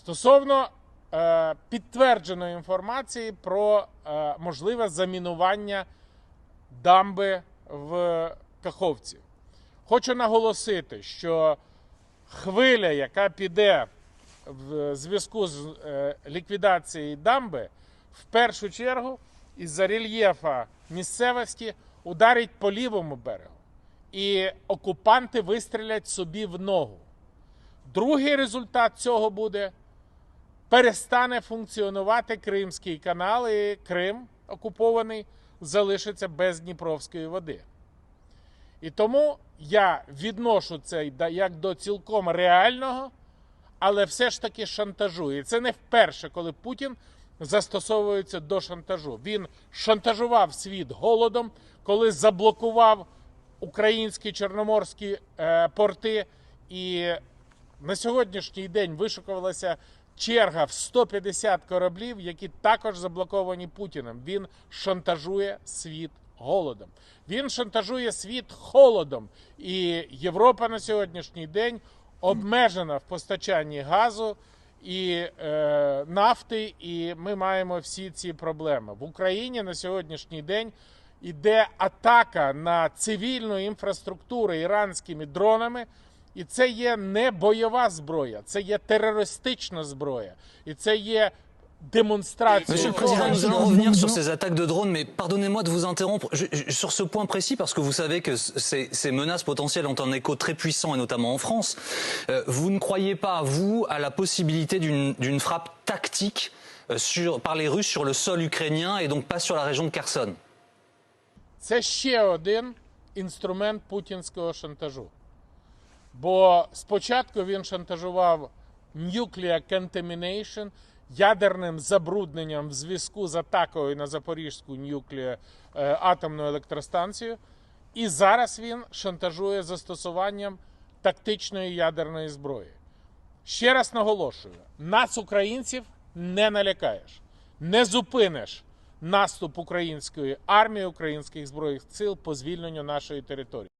Стосовно е, підтвердженої інформації про е, можливе замінування дамби в Каховці. Хочу наголосити, що хвиля, яка піде в зв'язку з е, ліквідацією дамби, в першу чергу із-за рельєфа місцевості ударить по лівому берегу. І окупанти вистрілять собі в ногу. Другий результат цього буде перестане функціонувати Кримський канал, і Крим окупований залишиться без Дніпровської води. І тому я відношу це як до цілком реального, але все ж таки шантажу. І це не вперше, коли Путін застосовується до шантажу. Він шантажував світ голодом, коли заблокував українські чорноморські е, порти. І на сьогоднішній день вишукувалася черга в 150 кораблів, які також заблоковані Путіним. Він шантажує світ голодом. Він шантажує світ холодом. І Європа на сьогоднішній день обмежена в постачанні газу і е, нафти, і ми маємо всі ці проблеми. В Україні на сьогоднішній день іде атака на цивільну інфраструктуру іранськими дронами. І це є не бойова зброя, це є терористична зброя, і це є демонстрація. Monsieur le того, Président, nous що- allons revenir sur ces attaques de drones, mais pardonnez-moi de vous interrompre Je- je- sur ce point précis, parce que vous savez que ces, ces menaces potentielles ont un écho très puissant, et notamment en France. Euh, vous ne croyez pas, vous, à la possibilité d'une d'une frappe tactique euh, sur, par les Russes sur le sol ukrainien et donc pas sur la région de Kherson Це ще один інструмент путінського шантажу. Бо спочатку він шантажував nuclear contamination, ядерним забрудненням в зв'язку з атакою на Запорізьку нюклея е, атомну електростанцію. І зараз він шантажує застосуванням тактичної ядерної зброї. Ще раз наголошую: нас, українців, не налякаєш, не зупиниш наступ української армії, українських збройних сил по звільненню нашої території.